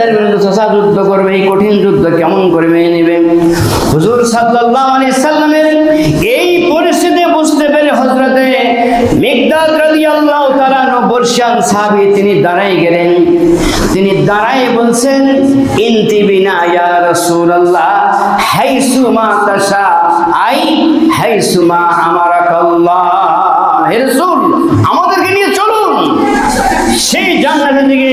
হাতিদের বিরুদ্ধে চষা যুদ্ধ করবে, এই কঠিন যুদ্ধ কেমন করে মেনে নেবে? হুজুর সাল্লামের এই পরিস্থিতি বুঝতে পেরে রাদিয়াল্লাহু তাআলা বর্ষান তিনি দাঁড়াই গেলেন। তিনি দাঁড়াই বলছেন ইনতিবিনা ইয়া রাসূলুল্লাহ, হাইসু মা তাশা, আই হাইসু মা আমারাকাল্লাহ। হে রাসূল, আমাদেরকে নিয়ে চলুন। সেই জান্নাতের দিকে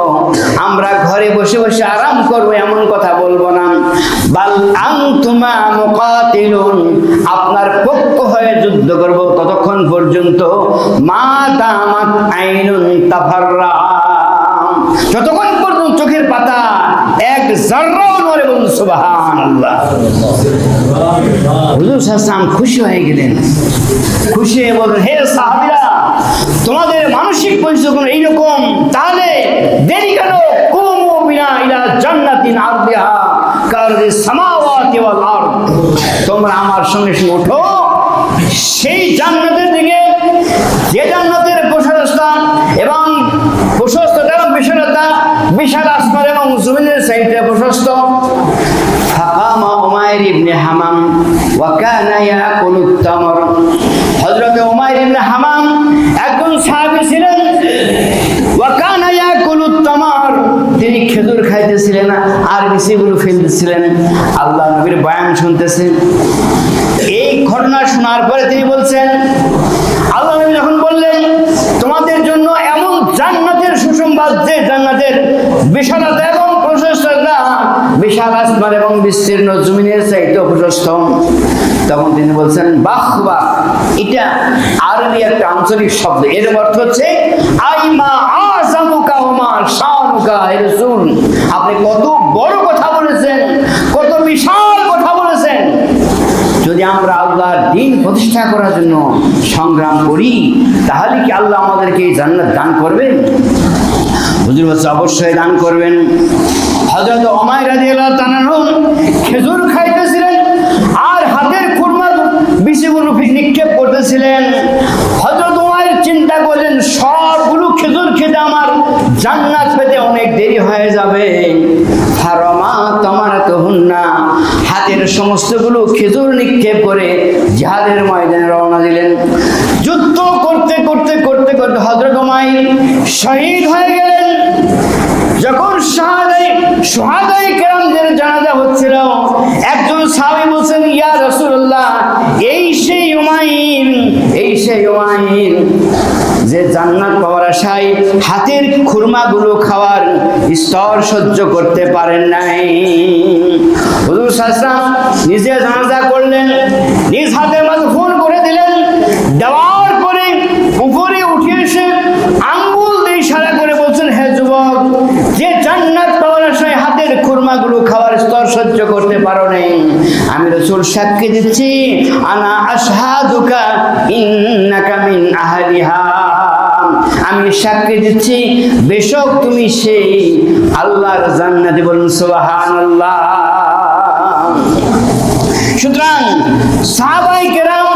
আমরা ঘরে বসে বসে আরাম করব, এমন কথা বলব না। বাল আনতুমা মুকাতিলুন, আপনার পক্ষ হয়ে যুদ্ধ করব ততক্ষণ পর্যন্ত। মা দামাত আইনুন তাফাররা যতক্ষণ পর্যন্ত চোখের পাতা এক জাররাও নড়ে বলুন সুবহানাল্লাহ। হুজুর সাল্লাম খুশি হয়ে গেলেন। খুশি হয়ে বললেন, হে সাহাবীরা, তোমাদের মানসিক পরিস্থিতি এইরকম, তাহলে দেরি কেন কুমু বিনা ইলা তোমরা আমার সঙ্গে সঙ্গে ওঠো। সেই জান্নাতের দিকে, যে জান্নাতের প্রশস্তা এবং প্রশস্ততা এবং বিশালতা, বিশাল আসমান এবং জমিনের সাইডে প্রশস্ত। ফাকামা উমাইর ইবনে হামাম, ওয়া আর বিসিগুলো ফেলতেছিলেন। আল্লাহ নবীর বয়ান শুনতেছেন এই ঘটনা শোনার পরে তিনি বলছেন, আল্লাহ নবী যখন বললেন, তোমাদের জন্য এমন জান্নাতের সুসংবাদ, যে জান্নাতের বিশালতা এবং প্রশস্ততা বিশাল আসমান এবং বিস্তীর্ণ জমিনের চাইতে প্রশস্ত। তখন তিনি বলছেন, বাহ বাহ, এটা আরবি একটা আঞ্চলিক শব্দ। এর অর্থ হচ্ছে আইমা আজামুকা ওমা আপনি কত বড় কথা বলেছেন, কত বিশাল কথা বলেছেন। যদি আমরা আল্লাহর দিন প্রতিষ্ঠা করার জন্য সংগ্রাম করি, তাহলে কি আল্লাহ আমাদেরকে এই জান্নাত দান করবেন? হুজুর বলছে অবশ্যই দান করবেন। হযরত ওমায় রাদিয়াল্লাহু তাআলা খেজুর খাইতেছিলেন আর হাতের খুরমা বিচিগুলো নিক্ষেপ করতেছিলেন। জান্নাত পেতে অনেক দেরি হয়ে যাবে। ফারমা তোমার তহুন্না হাতের সমস্তগুলো খেজুর নিক্ষেপ করে জিহাদের ময়দানে রওনা দিলেন। যুদ্ধ করতে করতে করতে করতে হজরত শহীদ হয়ে গেলেন। যখন শাহাদাই সোহাদাই কেরামদের জানাজা হচ্ছিল, একজন সাহাবী বলছেন, ইয়া রাসূলুল্লাহ, এই সেই উমাইর, এই সেই উমাইর যে জান্নাত পাওয়ার আশায় হাতের খুরমাগুলো খাওয়ার স্তর সহ্য করতে পারেন নাই। নিজে জানাজা করলেন, নিজ হাতে ফোন করে দিলেন, দেওয়ার পরে উপরে উঠে এসে আঙ্গুল দিয়ে ইশারা করে বলছেন, হে যুবক, যে জান্নাত পাওয়ার আশায় হাতের খুরমাগুলো খাওয়ার স্তর সহ্য করতে পারো নাই। আমি রসুল সাক্ষী দিচ্ছি, আনা আশহাদুকা ইন্নাকা মিন আহলিহা। আমি সাক্ষী দিচ্ছি, বেশক তুমি সেই আল্লাহর জান্নাতে বলুন সুবহান আল্লাহ সুতরাং সাহাবাই কেরাম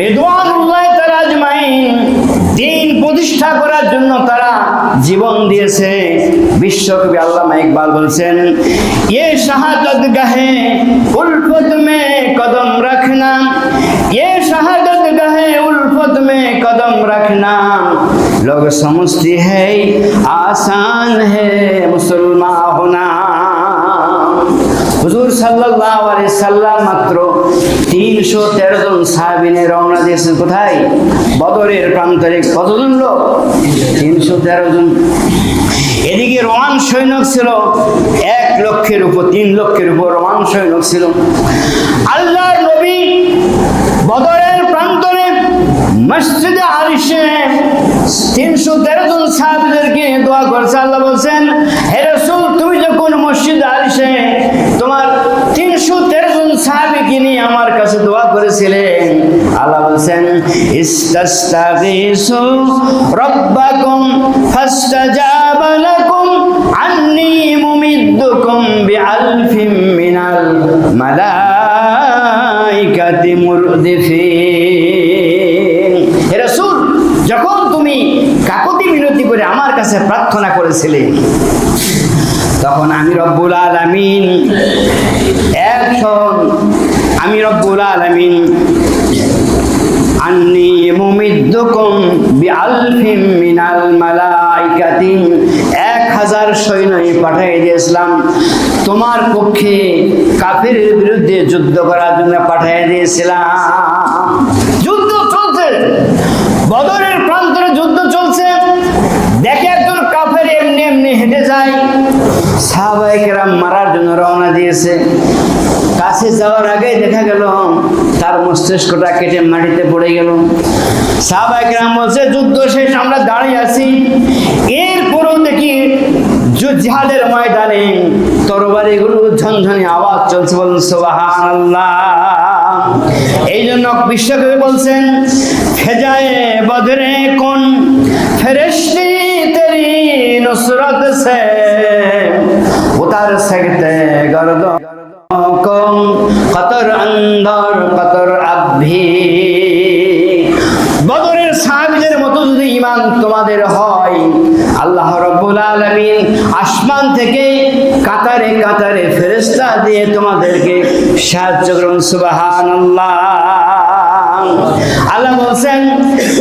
রেদওয়ানুল্লাহ তারা আজমাইন দিন প্রতিষ্ঠা করার জন্য তারা জীবন দিয়েছে। বিশ্বকবি আল্লামা ইকবাল বলছেন, এ শাহাদত গাহে উল্ফত মে কদম রাখনা, এ শাহাদত গাহে উল্ফত মে কদম রাখনা। लोग समझते हैं आसान है मुसलमान होना হুজুর সাল্লাল্লাহু আলাইহি সাল্লাম মাত্র 313 জন সাহাবীনে রওনা দিয়েছেন কোথায় বদরের প্রান্তরে কতজন লোক 313 জন এদিকে রোমান সৈনিক ছিল এক লক্ষের উপর তিন লক্ষের উপর রোমান সৈনিক ছিল আল্লাহর নবী বদরের প্রান্তরে মসজিদে আরিশে তিনশো তেরো জন সাহাবিদেরকে দোয়া করছে, আল্লাহ বলছেন, হে রসুল, তুমি যখন মসজিদ আরিশে তোমার তিনশো তেরো জন সাহাবিকে নিয়ে আমার কাছে দোয়া করেছিলেন আল্লাহ বলছেন, ইস্তাস্তাগীসু রাব্বাকুম ফাস্তাজাবা লাকুম, আন্নী মুমিদ্দুকুম বিআলফিম মিনাল মালাইকাতি মুরদিফিন হে রাসূল যখন তুমি কাকতি মিনতি করে আমার কাছে প্রার্থনা করেছিলে? তখন আমি রব্বুল আলামিন এখন আমি রব্বুল আলামিন, আন্নি মুমিদ্দুকুম বিআলফিম মিনাল এক হাজার সৈন্যই পাঠিয়ে দিয়েছিলাম। তোমার পক্ষে কাফেরের বিরুদ্ধে যুদ্ধ করার জন্য পাঠিয়ে দিয়েছিলাম যুদ্ধ চলছে বদরের প্রান্তরে যুদ্ধ চলছে দেখে একজন কাফের এমনি এমনি হেঁটে যায় সাহাবাহিকেরা মারার জন্য রওনা দিয়েছে। কাছে যাওয়ার আগে দেখা গেল, তার মস্তিষ্কটা কেটে মাটিতে পড়ে গেল। সাহাবাহিকেরা বলছে, যুদ্ধ শেষ, আমরা দাঁড়িয়ে আছি। এরপরও দেখি যু- জিহাদের ময়দানে তরবারিগুলো ঝনঝনে আওয়াজ চলছে বলুন সোবাহান আল্লাহ এই জন্য বিশ্বকবি বলছেন, ফেজায়ে বদরে কোন ফেরেশতি তেরি নুসরত সে? তার সেগতে গর্দ কম। কতর অন্ধর কতর আভি বদরের সাহাবিদের মতো যদি ইমান তোমাদের হয়, আল্লাহ রব্বুল আলমিন আসমান থেকে কাতারে কাতারে ফেরেশতা দিয়ে তোমাদেরকে সাহায্য করুন, সুবহানাল্লাহ। আল্লাহ বলছেন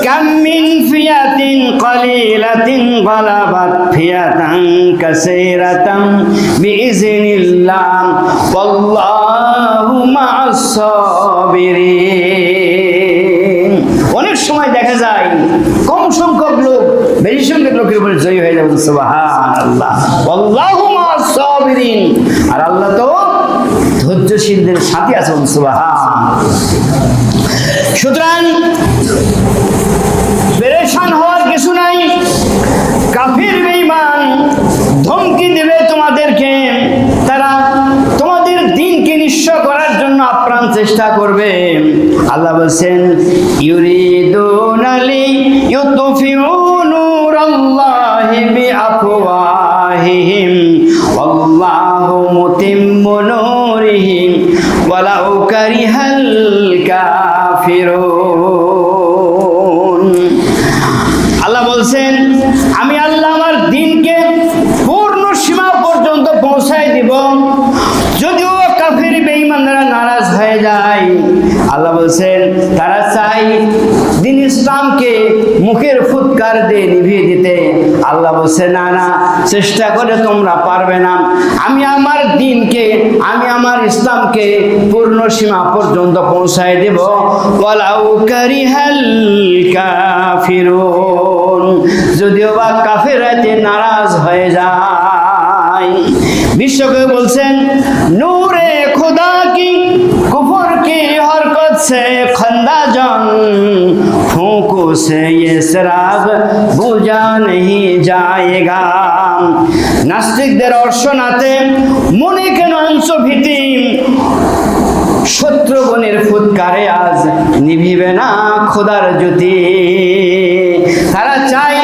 কামিন ফিয়াতিন কলিলাতিন গলাবাত ফিয়াতান কাসীরাতান বিইজনিল্লাহ ওয়াল্লাহু মা'আস সাবিরিন অনেক সময় দেখা যায়, কম সংখ্যক লোক, বেশি সংখ্যক লোকের উপরে জয়ী হয়ে যাবে সুবহানাল্লাহ। ওয়াল্লাহু মা'আস সাবিরিন আর আল্লাহ তো ধৈর্যশীলদের সাথে আছেন, সুবহান। সুতরাং পেরেশান হওয়ার কিছু নাই। কাফির, বেঈমান ধমকি দেবে তোমাদেরকে। তারা তোমাদের দিনকে নিঃস্ব করার জন্য আপ্রাণ চেষ্টা করবে। আল্লাহ বলছেন ইউরিদুনালি ইউতফিউ নূরাল্লাহি বিআফওয়াহিহিম। মুতিম্মু নূরিহি ওয়ালাউ কারিহাল কাফিরুন। আল্লাহ বলছেন, আমি আল্লাহ আমার দিনকে পূর্ণ সীমা পর্যন্ত পৌঁছায় দিব। যদিও কাফির বেঈমানরা নারাজ হয়ে যায়। আল্লাহ বলছেন, তারা চাই দিন ইসলামকে মুখের ফুৎকার দিয়ে নিভিয়ে দিতে। আল্লাহ বলছে না না চেষ্টা করে তোমরা পারবে না। আমি আমার দিনকে, আমি আমার ইসলামকে পূর্ণ সীমা পর্যন্ত পৌঁছায় দেব। ওয়ালাউ কারিহাল কাফিরুন। যদিও বা কাফেরাতে নারাজ হয়ে যায়। বিশ্বকে বলছেন, নূরে খোদা কি? কুফর কি হরকত সে খন্দা জান से ये शराब बुझा नहीं जाएगा নাস্তিকদের অর্শনাতে মনে কেন অংশ ভীতি শত্রুগণের ফুৎকারে আজ নিভিবে না খোদার জ্যোতি তারা চায়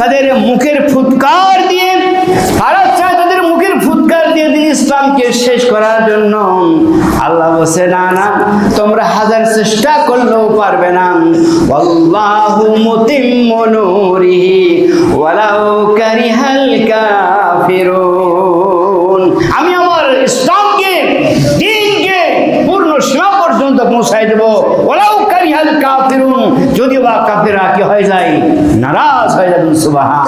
তাদের মুখের ফুৎকার দিয়ে তারা চায় তাদের মুখের ফুৎকার দিয়ে দিন ইসলামকে শেষ করার জন্য আল্লাহ বসে না না তোমরা হাজার চেষ্টা করলেও পারবে না। আল্লাহু মুতিম্মু নূরিহি ওয়ালাউ কারিহাল কাফিরুন। আমি আমার ইসলামকে, দিনকে পূর্ণ সীমা পর্যন্ত পৌঁছাই দেব। ওলাউ কারিহাল কাফিরুন, যদিও বা কাফেরা কি হয়ে যায়? নারাজ হয়ে যাবেন, সুবহান।